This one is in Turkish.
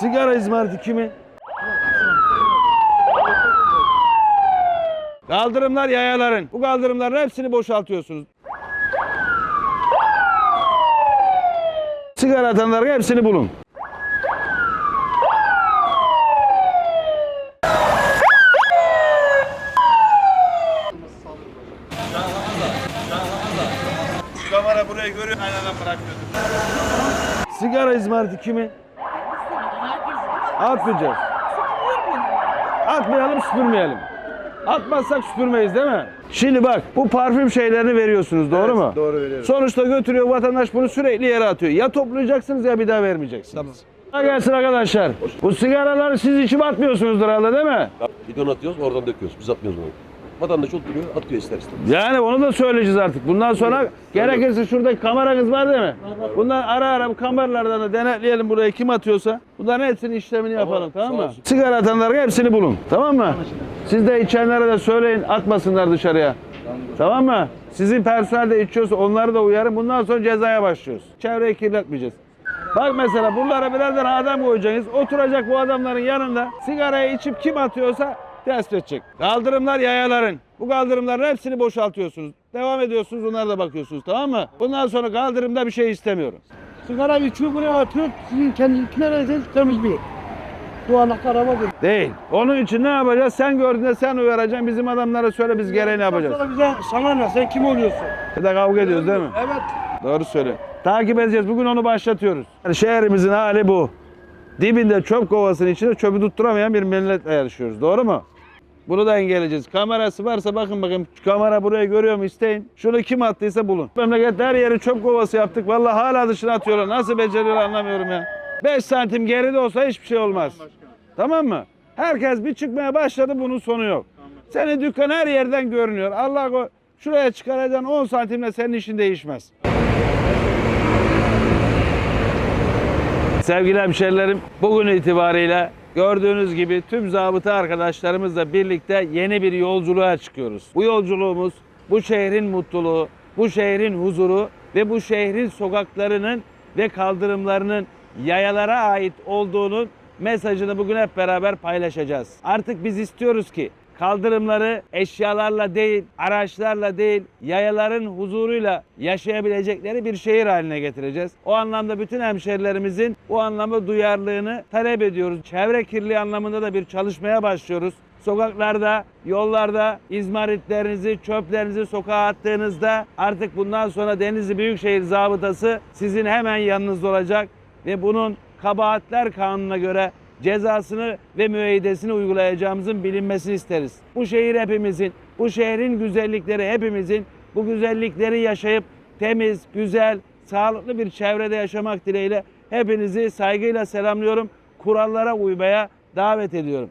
Sigara izmariti kimin? Kaldırımlar yayaların. Bu kaldırımların hepsini boşaltıyorsunuz. Sigara atanların hepsini bulun. Sigara izmariti kimin? Atmayacağız. Atmayalım süpürmeyelim. Atmazsak süpürmeyiz değil mi? Şimdi bak bu parfüm şeylerini veriyorsunuz doğru mu? doğru veriyorum. Sonuçta götürüyor vatandaş bunu sürekli yere atıyor. Ya toplayacaksınız ya bir daha vermeyeceksiniz. Tamam. Gelsin arkadaşlar. Bu sigaraları siz içip atmıyorsunuzdur herhalde değil mi? Bidon atıyoruz oradan döküyoruz. Biz atmıyoruz onu. Vatandaş oturuyor atıyor ister istemez. Yani onu da söyleyeceğiz artık. Bundan sonra gerekirse şuradaki kameranız var değil mi? Bundan ara ara bu kameralardan da denetleyelim buraya kim atıyorsa. Bunların hepsinin işlemini yapalım tamam mı? Sigara atanların hepsini bulun. Tamam mı? Siz de içenlere de söyleyin atmasınlar dışarıya. Tamam mı? Sizin personel de içiyorsa onları da uyarın. Bundan sonra cezaya başlıyoruz. Çevreyi kirletmeyeceğiz. Bak mesela buralara birer tane adam koyacaksınız. Oturacak bu adamların yanında. Sigarayı içip kim atıyorsa tespit edecek. Kaldırımlar yayaların. Bu kaldırımların hepsini boşaltıyorsunuz. Devam ediyorsunuz onlara da bakıyorsunuz tamam mı? Bundan sonra kaldırımda bir şey istemiyorum. Sigara içiyor buraya atıyor. Sizin kendininkine temiz bir. Anahtar araba değil. Değil. Onun için ne yapacağız? Sen gördüğünde sen uyaracaksın. Bizim adamlara söyle biz gereğini yapacağız. Sonra bize sana ne sen kim oluyorsun? Bir de kavga ediyoruz değil mi? Evet. Doğru söyle. Takip edeceğiz. Bugün onu başlatıyoruz. Yani şehrimizin hali bu. Dibinde çöp kovasının içinde çöpü tutturamayan bir milletle yarışıyoruz. Doğru mu? Bunu da engelleyeceğiz. Kamerası varsa bakın. Şu kamera burayı görüyor mu isteyin. Şunu kim attıysa bulun. Memlekette her yeri çöp kovası yaptık. Vallahi hala dışına atıyorlar. Nasıl beceriyorlar anlamıyorum ya. 5 santim geride olsa hiçbir şey olmaz. Tamam mı? Herkes bir çıkmaya başladı bunun sonu yok. Senin dükkan her yerden görünüyor. Allah şuraya çıkaracaksın 10 santimle senin işin değişmez. Sevgili hemşerilerim, bugün itibariyle gördüğünüz gibi tüm zabıta arkadaşlarımızla birlikte yeni bir yolculuğa çıkıyoruz. Bu yolculuğumuz bu şehrin mutluluğu, bu şehrin huzuru ve bu şehrin sokaklarının ve kaldırımlarının yayalara ait olduğunun mesajını bugün hep beraber paylaşacağız. Artık biz istiyoruz ki kaldırımları eşyalarla değil, araçlarla değil, yayaların huzuruyla yaşayabilecekleri bir şehir haline getireceğiz. O anlamda bütün hemşerilerimizin bu anlamda duyarlılığını talep ediyoruz. Çevre kirliliği anlamında da bir çalışmaya başlıyoruz. Sokaklarda, yollarda izmaritlerinizi, çöplerinizi sokağa attığınızda artık bundan sonra Denizli Büyükşehir Zabıtası sizin hemen yanınızda olacak ve bunun kabahatler kanununa göre cezasını ve müeyyidesini uygulayacağımızın bilinmesini isteriz. Bu şehir hepimizin, bu şehrin güzellikleri hepimizin, bu güzellikleri yaşayıp temiz, güzel, sağlıklı bir çevrede yaşamak dileğiyle hepinizi saygıyla selamlıyorum. Kurallara uymaya davet ediyorum.